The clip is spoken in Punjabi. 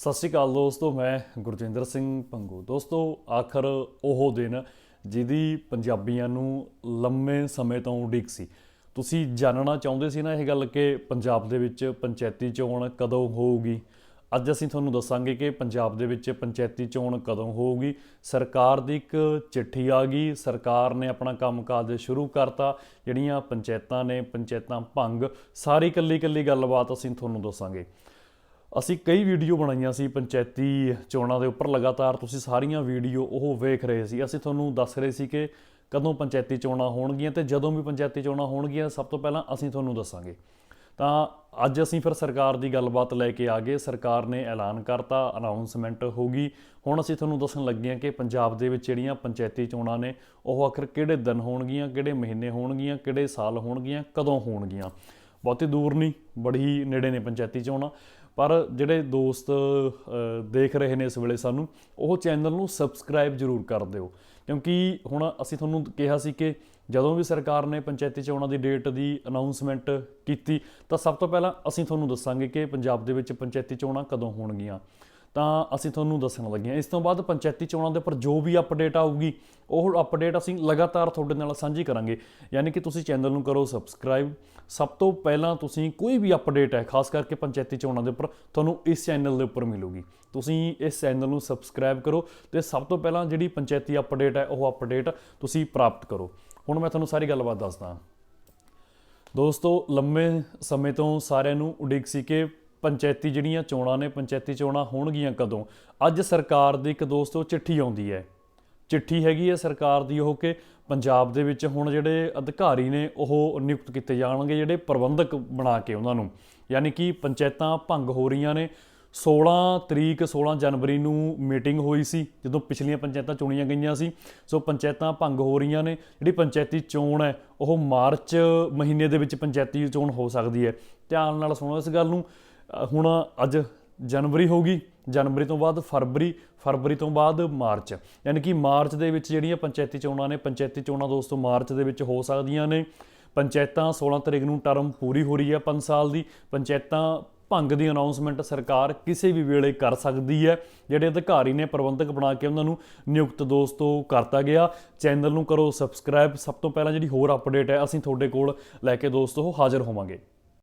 ਸਤਿ ਸ਼੍ਰੀ ਅਕਾਲ ਦੋਸਤੋ, ਮੈਂ ਗੁਰਜਿੰਦਰ ਸਿੰਘ ਪੰਗੂ। ਦੋਸਤੋ, ਆਖਰ ਉਹ ਦਿਨ ਜਿਹਦੀ ਪੰਜਾਬੀਆਂ ਨੂੰ ਲੰਮੇ ਸਮੇਂ ਤੋਂ ਉਡੀਕ ਸੀ। ਤੁਸੀਂ ਜਾਣਨਾ ਚਾਹੁੰਦੇ ਸੀ ਨਾ ਇਹ ਗੱਲ ਕਿ ਪੰਜਾਬ ਦੇ ਵਿੱਚ ਪੰਚਾਇਤੀ ਚੋਣ ਕਦੋਂ ਹੋਊਗੀ? ਅੱਜ ਅਸੀਂ ਤੁਹਾਨੂੰ ਦੱਸਾਂਗੇ ਕਿ ਪੰਜਾਬ ਦੇ ਵਿੱਚ ਪੰਚਾਇਤੀ ਚੋਣ ਕਦੋਂ ਹੋਊਗੀ। ਸਰਕਾਰ ਦੀ ਇੱਕ ਚਿੱਠੀ ਆ ਗਈ। ਸਰਕਾਰ ਨੇ ਆਪਣਾ ਕੰਮਕਾਜ ਸ਼ੁਰੂ ਕਰਤਾ। ਜਿਹੜੀਆਂ ਪੰਚਾਇਤਾਂ ਨੇ, ਪੰਚਾਇਤਾਂ ਭੰਗ, ਸਾਰੀ ਕੱਲੀ ਕੱਲੀ ਗੱਲਬਾਤ ਅਸੀਂ ਤੁਹਾਨੂੰ ਦੱਸਾਂਗੇ। ਅਸੀਂ ਕਈ ਵੀਡੀਓ ਬਣਾਈਆਂ ਸੀ ਪੰਚਾਇਤੀ ਚੋਣਾਂ ਦੇ ਉੱਪਰ ਲਗਾਤਾਰ, ਤੁਸੀਂ ਸਾਰੀਆਂ ਵੀਡੀਓ ਉਹ ਵੇਖ ਰਹੇ ਸੀ। ਅਸੀਂ ਤੁਹਾਨੂੰ ਦੱਸ ਰਹੇ ਸੀ ਕਿ ਕਦੋਂ ਪੰਚਾਇਤੀ ਚੋਣਾਂ ਹੋਣਗੀਆਂ ਤੇ ਜਦੋਂ ਵੀ ਪੰਚਾਇਤੀ ਚੋਣਾਂ ਹੋਣਗੀਆਂ, ਸਭ ਤੋਂ ਪਹਿਲਾਂ ਅਸੀਂ ਤੁਹਾਨੂੰ ਦੱਸਾਂਗੇ। ਤਾਂ ਅੱਜ ਅਸੀਂ ਫਿਰ ਸਰਕਾਰ ਦੀ ਗੱਲਬਾਤ ਲੈ ਕੇ ਆ ਗਏ। ਸਰਕਾਰ ਨੇ ਐਲਾਨ ਕਰਤਾ ਅਨਾਉਂਸਮੈਂਟ ਹੋਗੀ ਹੁਣ ਅਸੀਂ ਤੁਹਾਨੂੰ ਦੱਸਣ ਲੱਗੇ ਹਾਂ ਕਿ ਪੰਜਾਬ ਦੇ ਵਿੱਚ ਜਿਹੜੀਆਂ ਪੰਚਾਇਤੀ ਚੋਣਾਂ ਨੇ, ਉਹ ਆਖਰ ਕਿਹੜੇ ਦਿਨ ਹੋਣਗੀਆਂ, ਕਿਹੜੇ ਮਹੀਨੇ ਹੋਣਗੀਆਂ, ਕਿਹੜੇ ਸਾਲ ਹੋਣਗੀਆਂ, ਕਦੋਂ ਹੋਣਗੀਆਂ? ਬਹੁਤੀ ਦੂਰ ਨਹੀਂ, ਬੜੀ ਨੇੜੇ ਨੇ ਪੰਚਾਇਤੀ ਚੋਣਾਂ। ਪਰ ਜਿਹੜੇ ਦੋਸਤ ਦੇਖ ਰਹੇ ਨੇ ਇਸ ਵੇਲੇ ਸਾਨੂੰ, ਉਹ ਚੈਨਲ ਨੂੰ ਸਬਸਕ੍ਰਾਈਬ ਜ਼ਰੂਰ ਕਰ ਦਿਓ। ਕਿਉਂਕਿ ਹੁਣ ਅਸੀਂ ਤੁਹਾਨੂੰ ਕਿਹਾ ਸੀ ਕਿ ਜਦੋਂ ਵੀ ਸਰਕਾਰ ਨੇ ਪੰਚਾਇਤੀ ਚੋਣਾਂ ਦੀ ਡੇਟ ਦੀ ਅਨਾਉਂਸਮੈਂਟ ਕੀਤੀ, ਤਾਂ ਸਭ ਤੋਂ ਪਹਿਲਾਂ ਅਸੀਂ ਤੁਹਾਨੂੰ ਦੱਸਾਂਗੇ ਕਿ ਪੰਜਾਬ ਦੇ ਵਿੱਚ ਪੰਚਾਇਤੀ ਚੋਣਾਂ ਕਦੋਂ ਹੋਣਗੀਆਂ। ਤਾਂ ਅਸੀਂ ਤੁਹਾਨੂੰ ਦੱਸਣ ਲੱਗੇ ਹਾਂ। ਇਸ ਤੋਂ ਬਾਅਦ ਪੰਚਾਇਤੀ ਚੋਣਾਂ ਦੇ ਉੱਪਰ ਜੋ ਵੀ ਅਪਡੇਟ ਆਊਗੀ, ਉਹ ਅਪਡੇਟ ਅਸੀਂ ਲਗਾਤਾਰ ਤੁਹਾਡੇ ਨਾਲ ਸਾਂਝੀ ਕਰਾਂਗੇ। ਯਾਨੀ ਕਿ ਤੁਸੀਂ ਚੈਨਲ ਨੂੰ ਕਰੋ ਸਬਸਕ੍ਰਾਈਬ ਸਭ ਤੋਂ ਪਹਿਲਾਂ ਤੁਸੀਂ ਕੋਈ ਵੀ ਅਪਡੇਟ ਹੈ, ਖਾਸ ਕਰਕੇ ਪੰਚਾਇਤੀ ਚੋਣਾਂ ਦੇ ਉੱਪਰ, ਤੁਹਾਨੂੰ ਇਸ ਚੈਨਲ ਦੇ ਉੱਪਰ ਮਿਲੂਗੀ। ਤੁਸੀਂ ਇਸ ਚੈਨਲ ਨੂੰ ਸਬਸਕ੍ਰਾਈਬ ਕਰੋ ਤੇ ਸਭ ਤੋਂ ਪਹਿਲਾਂ ਜਿਹੜੀ ਪੰਚਾਇਤੀ ਅਪਡੇਟ ਹੈ, ਉਹ ਅਪਡੇਟ ਤੁਸੀਂ ਪ੍ਰਾਪਤ ਕਰੋ। ਹੁਣ ਮੈਂ ਤੁਹਾਨੂੰ ਸਾਰੀ ਗੱਲਬਾਤ ਦੱਸਦਾ। ਦੋਸਤੋ, ਲੰਮੇ ਸਮੇਂ ਤੋਂ ਸਾਰਿਆਂ ਨੂੰ ਉਡੀਕ ਸੀ ਕਿ ਪੰਚਾਇਤੀ ਜਿਹੜੀਆਂ ਚੋਣਾਂ ਨੇ, ਪੰਚਾਇਤੀ ਚੋਣਾਂ ਹੋਣਗੀਆਂ ਕਦੋਂ? ਅੱਜ ਸਰਕਾਰ ਦੀ ਇੱਕ ਦੋਸਤੋ ਚਿੱਠੀ ਆਉਂਦੀ ਹੈ। ਚਿੱਠੀ ਹੈਗੀ ਹੈ ਸਰਕਾਰ ਦੀ ਉਹ ਕਿ ਪੰਜਾਬ ਦੇ ਵਿੱਚ ਹੁਣ ਜਿਹੜੇ ਅਧਿਕਾਰੀ ਨੇ ਉਹ ਨਿਯੁਕਤ ਕੀਤੇ ਜਾਣਗੇ ਜਿਹੜੇ ਪ੍ਰਬੰਧਕ ਬਣਾ ਕੇ ਉਹਨਾਂ ਨੂੰ। ਯਾਨੀ ਕਿ ਪੰਚਾਇਤਾਂ ਭੰਗ ਹੋ ਰਹੀਆਂ ਨੇ। 16 ਤਰੀਕ 16 ਜਨਵਰੀ ਨੂੰ ਮੀਟਿੰਗ ਹੋਈ ਸੀ, ਜਦੋਂ ਪਿਛਲੀਆਂ ਪੰਚਾਇਤਾਂ ਚੁਣੀਆਂ ਗਈਆਂ ਸੀ। ਸੋ ਪੰਚਾਇਤਾਂ ਭੰਗ ਹੋ ਰਹੀਆਂ ਨੇ। ਜਿਹੜੀ ਪੰਚਾਇਤੀ ਚੋਣ ਹੈ, ਉਹ ਮਾਰਚ ਮਹੀਨੇ ਦੇ ਵਿੱਚ ਪੰਚਾਇਤੀ ਚੋਣ ਹੋ ਸਕਦੀ ਹੈ। ਧਿਆਨ ਨਾਲ ਸੁਣੋ ਇਸ ਗੱਲ ਨੂੰ। ਹੁਣ ਅੱਜ ਜਨਵਰੀ ਹੋਗੀ ਜਨਵਰੀ ਤੋਂ ਬਾਅਦ ਫਰਵਰੀ ਫਰਵਰੀ ਤੋਂ ਬਾਅਦ ਮਾਰਚ। ਯਾਨੀ ਕਿ ਮਾਰਚ ਦੇ ਵਿੱਚ ਜਿਹੜੀਆਂ ਪੰਚਾਇਤੀ ਚੋਣਾਂ ਨੇ, ਪੰਚਾਇਤੀ ਚੋਣਾਂ ਦੋਸਤੋ ਮਾਰਚ ਦੇ ਵਿੱਚ ਹੋ ਸਕਦੀਆਂ ਨੇ। ਪੰਚਾਇਤਾਂ 16 ਤਰੀਕ ਨੂੰ ਟਰਮ ਪੂਰੀ ਹੋ ਰਹੀ ਹੈ 5 ਸਾਲ ਦੀ। ਪੰਚਾਇਤਾਂ ਭੰਗ ਦੀ ਅਨਾਉਂਸਮੈਂਟ ਸਰਕਾਰ ਕਿਸੇ ਵੀ ਵੇਲੇ ਕਰ ਸਕਦੀ ਹੈ। ਜਿਹੜੇ ਅਧਿਕਾਰੀ ਨੇ ਪ੍ਰਬੰਧਕ ਬਣਾ ਕੇ ਉਹਨਾਂ ਨੂੰ ਨਿਯੁਕਤ ਦੋਸਤੋ ਕਰਤਾ ਗਿਆ। ਚੈਨਲ ਨੂੰ ਕਰੋ ਸਬਸਕ੍ਰਾਈਬ ਸਭ ਤੋਂ ਪਹਿਲਾਂ ਜਿਹੜੀ ਹੋਰ ਅਪਡੇਟ ਹੈ, ਅਸੀਂ ਤੁਹਾਡੇ ਕੋਲ ਲੈ ਕੇ ਦੋਸਤੋ ਹਾਜ਼ਰ ਹੋਵਾਂਗੇ।